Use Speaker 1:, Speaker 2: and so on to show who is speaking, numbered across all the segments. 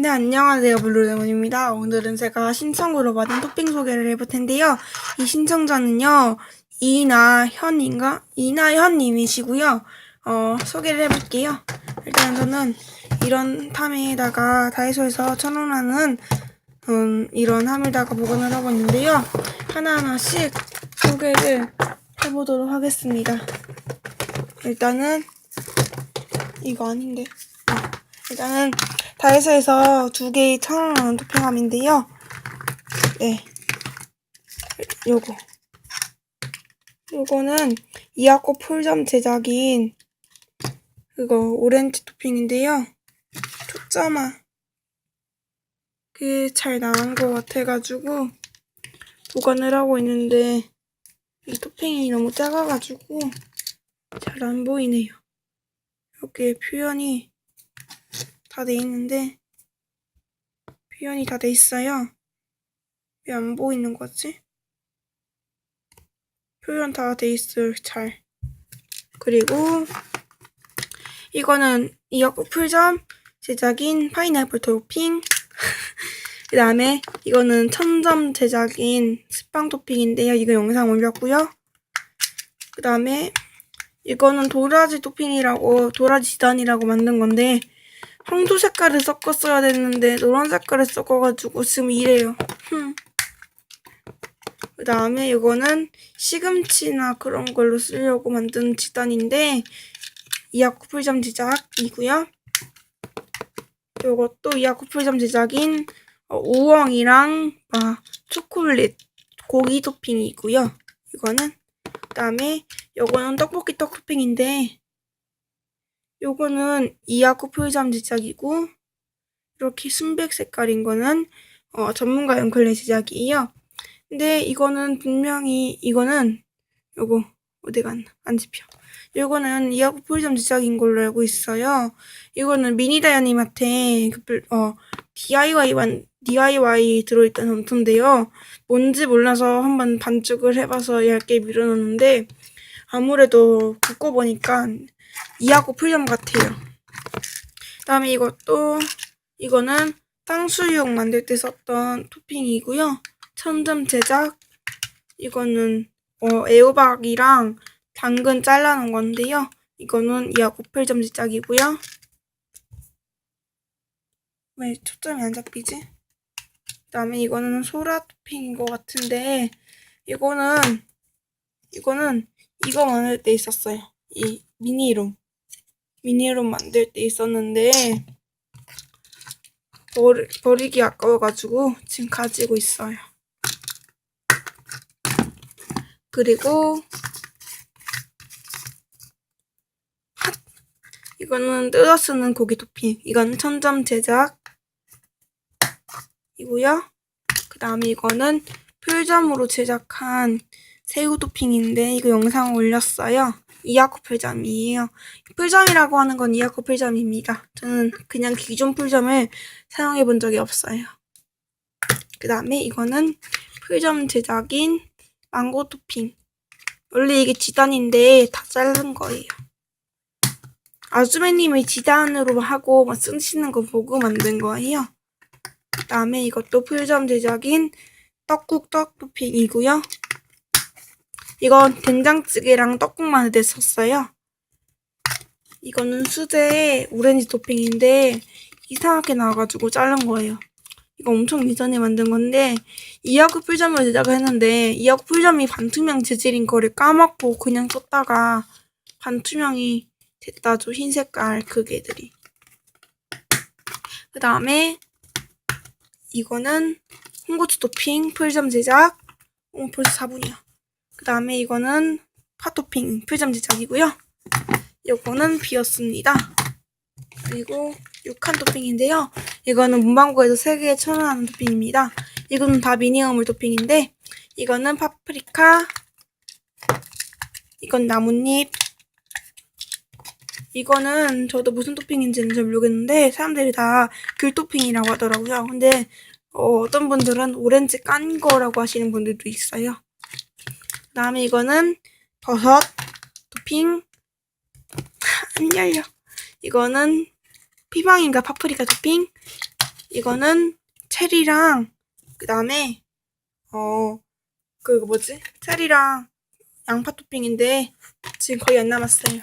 Speaker 1: 네, 안녕하세요. 블루레몬입니다. 오늘은 제가 신청으로 받은 토핑 소개를 해볼 텐데요. 이 신청자는요, 이나현인가? 이나현님이시고요. 어, 소개를 해볼게요. 일단 저는 이런 탐에다가 다이소에서 천원 하는, 음, 이런 함에다가 보관을 하고 있는데요. 하나하나씩 소개를 해보도록 하겠습니다. 일단은, 이거 아닌데. 어, 일단은, 다이소에서 두 개의 천원 하는 토핑함인데요. 네. 요거. 요거는 이하코 풀점 제작인 그거 오렌지 토핑인데요. 초점화 그게 잘 나온 것 같아가지고 보관을 하고 있는데 이 토핑이 너무 작아가지고 잘 안 보이네요. 이렇게 표현이 다 돼 있는데 표현이 다 돼 있어요. 왜 안 보이는 거지? 표현 다 돼 있어요, 잘. 그리고 이거는 이어코 풀점 제작인 파인애플 토핑. 그 다음에 이거는 천점 제작인 스팡 토핑인데요. 이거 영상 올렸고요. 그 다음에 이거는 도라지 토핑이라고 도라지 지단이라고 만든 건데 황토 색깔을 섞었어야 됐는데 노란 색깔을 섞어가지고 지금 이래요. 그 다음에 이거는 시금치나 그런 걸로 쓰려고 만든 지단인데 이하 쿠플점 제작이고요. 이것도 이하 쿠플점 제작인 어, 우엉이랑 아, 초콜릿 고기 토핑이고요. 이거는 그 다음에 요거는 떡볶이 떡 토핑인데 요거는 이하쿠 풀점 제작이고 이렇게 순백 색깔인 거는 어, 전문가 연클레 제작이에요. 근데 이거는 분명히 이거는 요거 어디 갔나 안 집혀. 요거는 이하쿠 풀점 제작인 걸로 알고 있어요. 이거는 미니다이아님한테 그, 어, DIY만 DIY 들어있던 점토인데요. 뭔지 몰라서 한번 반죽을 해봐서 얇게 밀어넣는데 아무래도 굽고 보니까 이하고 풀점 같아요. 다음에 이것도 이거는 탕수육 만들 때 썼던 토핑이고요. 천점 제작 이거는 어, 애호박이랑 당근 잘라놓은 건데요. 이거는 이하고 풀점 제작이고요. 왜 초점이 안 잡히지? 그다음에 이거는 소라 토핑인 것 같은데 이거는 이거는 이거 만들 때 있었어요. 이 미니룸 미니룸 만들 때 있었는데 버리, 버리기 아까워가지고 지금 가지고 있어요. 그리고 핫! 이거는 뜯어 쓰는 고기 토핑. 이건 천점 제작. 이고요. 그 다음에 이거는 풀점으로 제작한 새우 토핑인데 이거 영상 올렸어요. 이하코 풀점이에요. 풀점이라고 하는 건 이하코 풀점입니다. 저는 그냥 기존 풀점을 사용해 본 적이 없어요. 그 다음에 이거는 풀점 제작인 망고 토핑. 원래 이게 지단인데 다 자른 거예요. 아주매님이 지단으로 하고 막 쓰시는 거 보고 만든 거예요. 그 다음에 이것도 풀점 제작인 떡국 떡 토핑이고요. 이건 된장찌개랑 떡국 만들 때 썼어요. 이거는 수제의 오렌지 토핑인데 이상하게 나와가지고 자른 거예요. 이거 엄청 예전에 만든 건데 이하구 풀점을 제작을 했는데 이하구 풀점이 반투명 재질인 거를 까먹고 그냥 썼다가 반투명이 됐다죠. 흰 색깔 그게들이. 그 다음에 이거는 홍고추 토핑 풀점 제작. 어, 벌써 4분이야. 그 다음에 이거는 파토핑 풀점 제작이고요. 이거는 비었습니다. 그리고 6칸 토핑인데요. 이거는 문방구에서 3개에 천원 하는 토핑입니다. 이거는 다 미니어물 토핑인데 이거는 파프리카 이건 나뭇잎 이거는 저도 무슨 토핑인지는 잘 모르겠는데 사람들이 다 귤 토핑이라고 하더라고요. 근데 어, 어떤 분들은 오렌지 깐 거라고 하시는 분들도 있어요. 그 다음에 이거는 버섯 토핑 안 열려. 이거는 피망인가 파프리카 토핑 이거는 체리랑 그 다음에 어 그 뭐지 체리랑 양파 토핑인데 지금 거의 안 남았어요.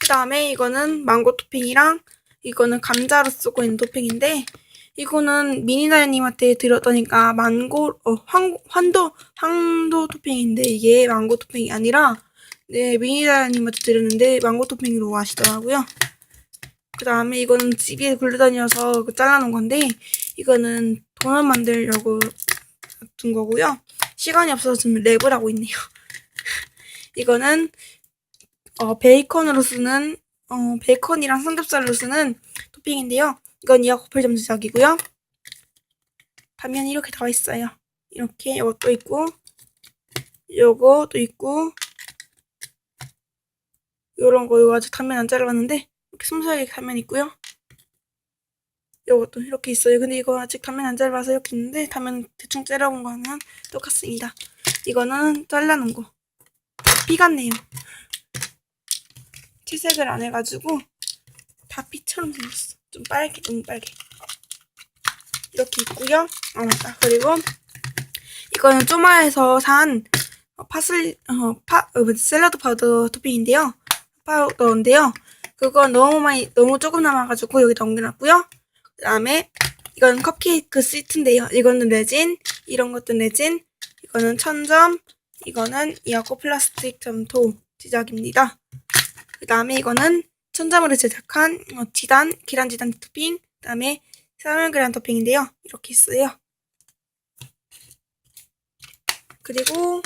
Speaker 1: 그 다음에 이거는 망고 토핑이랑 이거는 감자로 쓰고 있는 토핑인데 이거는 미니다이님한테 드렸더니까 망고 어 황, 환도 황도 토핑인데 이게 망고 토핑이 아니라 네 미니다이님한테 드렸는데 망고 토핑으로 하시더라고요. 그 다음에 이거는 집에 굴러다녀서 그 잘라놓은 건데 이거는 도넛 만들려고 둔 거고요. 시간이 없어서 지금 랩을 하고 있네요. 이거는 어, 베이컨으로 쓰는 어, 베이컨이랑 삼겹살로 쓰는 토핑인데요. 이건 이하코플점 제작이고요. 단면이 이렇게 나와 있어요. 이렇게 이것도 있고 요것도 있고 요런 거 이거 아직 단면 안 잘라봤는데 이렇게 스무스하게 단면 있고요. 요것도 이렇게 있어요. 근데 이거 아직 단면 안 잘라서 이렇게 있는데 단면 대충 잘라본 거는 똑같습니다. 이거는 잘라놓은 거. 피 같네요. 채색을 안 해가지고 다 피처럼 생겼어. 좀 빨개, 너무 빨개. 이렇게 있고요. 아 맞다. 그리고 이거는 쪼마에서 산 어, 파슬리, 어, 파, 어, 샐러드 파우더 토핑인데요. 파우더인데요. 그건 너무 많이, 너무 조금 남아가지고 여기 넘겨놨고요. 그 다음에 이건 컵케이크 시트인데요. 이거는 레진, 이런 것도 레진, 이거는 천점, 이거는 이하코 플라스틱 점토 제작입니다. 그 다음에 이거는 천점으로 제작한 어, 지단, 계란 지단 토핑, 그 다음에 사물 계란 토핑인데요. 이렇게 있어요. 그리고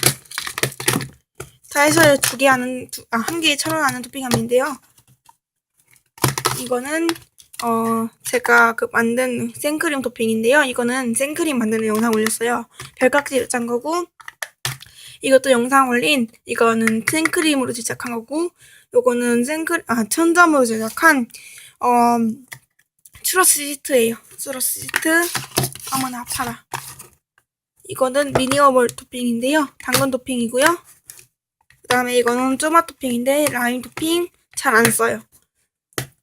Speaker 1: 다이소에 두 개 하는, 두, 아, 한 개에 천 원 하는 토핑함인데요. 이거는 어, 제가 그 만든 생크림 토핑인데요. 이거는 생크림 만드는 영상 올렸어요. 별깍지 짠 거고, 이것도 영상 올린, 이거는 생크림으로 제작한 거고, 요거는 생크림, 아, 천점으로 제작한, 어, 추러스 시트예요. 추러스 시트. 어머나, 아파라. 이거는 미니어멀 토핑인데요. 당근 토핑이고요. 그 다음에 이거는 쪼마 토핑인데, 라임 토핑 잘 안 써요.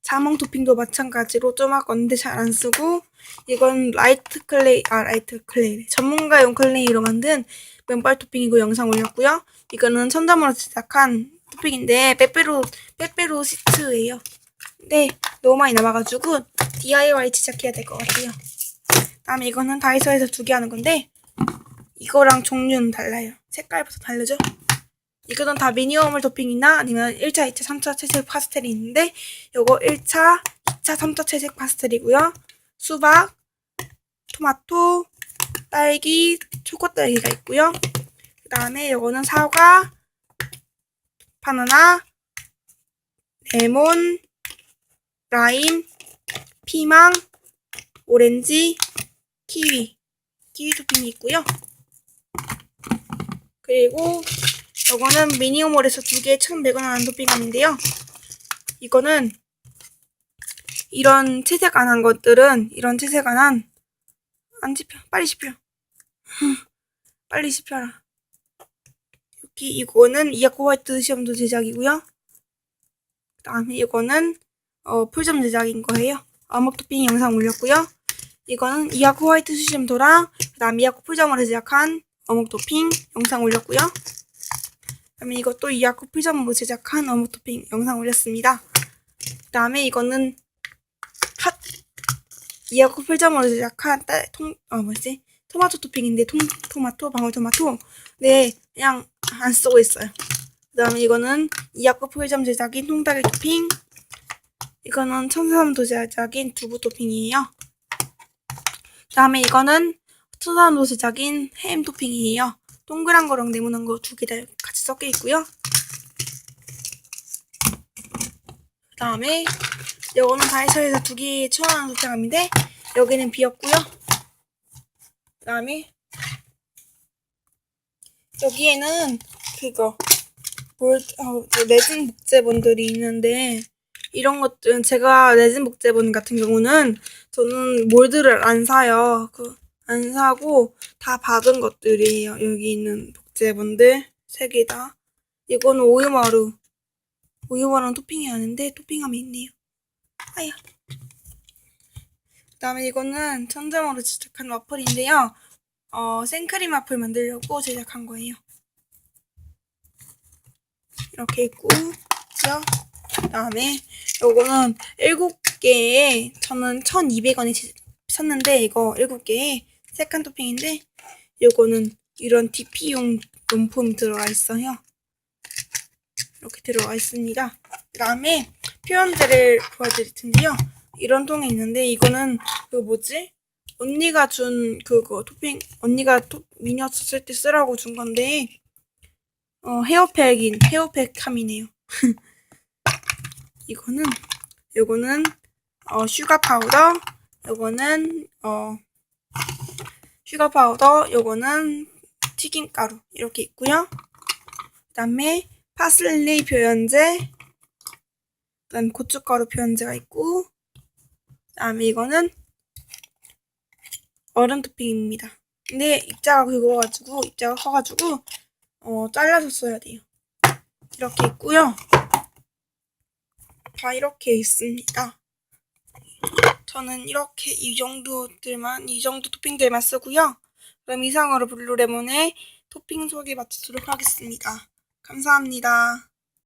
Speaker 1: 자몽 토핑도 마찬가지로 좀할 건데 잘 안 쓰고 이건 라이트 클레이 아 라이트 클레이 전문가용 클레이로 만든 면발 토핑이고 영상 올렸고요. 이거는 천점으로 제작한 토핑인데 빼빼로 빼빼로 시트예요. 근데 너무 많이 남아가지고 DIY 제작해야 될 것 같아요. 다음에 이거는 다이소에서 두 개 하는 건데 이거랑 종류는 달라요. 색깔부터 다르죠? 이거는 다 미니어멀 토핑이나 아니면 1차, 2차, 3차 채색 파스텔이 있는데 요거 1차, 2차, 3차 채색 파스텔이고요. 수박, 토마토, 딸기, 초코 딸기가 있고요. 그 다음에 요거는 사과, 바나나, 레몬, 라임, 피망, 오렌지, 키위, 키위 토핑이 있고요. 그리고 이거는 미니어몰에서 두 개에 1,100원 하는 토핑함인데요. 이거는 이런 채색 안 한 것들은 이런 채색 안 한 안 씹혀 빨리 씹혀 빨리 씹혀라 여기 이거는 이아코 화이트 시험도 제작이고요. 그 다음에 이거는 어, 풀점 제작인 거예요. 어묵 토핑 영상 올렸고요. 이거는 이아코 화이트 수심도랑 그 다음 이아코 풀점으로 제작한 어묵 토핑 영상 올렸고요. 그다음에 이것도 이아코 풀점으로 제작한 어묵 토핑 영상 올렸습니다. 그다음에 이거는 핫 이아코 풀점으로 제작한 딸, 통, 어 뭐지? 토마토 토핑인데 통, 토마토, 방울토마토. 네, 그냥 안 쓰고 있어요. 그 다음에 이거는 이아코 풀점 제작인 통닭이 토핑. 이거는 천사함도 제작인 두부 토핑이에요. 그 다음에 이거는 천사함도 제작인 햄 토핑이에요. 동그란 거랑 네모난 거 두 개 다 같이 섞여 있고요. 그 다음에 이거는 다이소에서 두 개에 천원 소장함인데 여기는 비었고요. 그 다음에 여기에는 그거 뭘 어, 그 레진 목재본들이 있는데 이런 것들은 제가 레진 목재본 같은 경우는 저는 몰드를 안 사요. 그 안 사고 다 받은 것들이에요. 여기 있는 복제본들 세 개 다. 이거는 오유마루. 오유마루는 토핑이 아닌데 토핑함이 있네요. 아야. 그 그다음에 이거는 천점으로 제작한 와플인데요. 어, 생크림 와플 만들려고 제작한 거예요. 이렇게 있고요. 그다음에 요거는 7개에 저는 1,200원에 샀는데 이거 7개에 세컨 토핑인데 요거는 이런 DP용 용품 들어가 있어요. 이렇게 들어가 있습니다. 그 다음에 표현들을 보여드릴 텐데요. 이런 통이 있는데 이거는 그 뭐지? 언니가 준 그거 토핑 언니가 토, 미니어 썼을 때 쓰라고 준 건데 어 헤어팩인 헤어팩 함이네요. 이거는 요거는 어 슈가 파우더 요거는 어 슈가 파우더 요거는 튀김 가루 이렇게 있고요. 그다음에 파슬리 표현제 그다음 고춧가루 표현제가 있고 그다음에 이거는 얼음 토핑입니다. 근데 입자가 굵어가지고 입자가 커가지고 어 잘라서 써야 돼요. 이렇게 있고요. 다 이렇게 있습니다. 저는 이렇게 이 정도들만 이 정도 토핑들만 쓰고요. 그럼 이상으로 블루레몬의 토핑 소개 마치도록 하겠습니다. 감사합니다.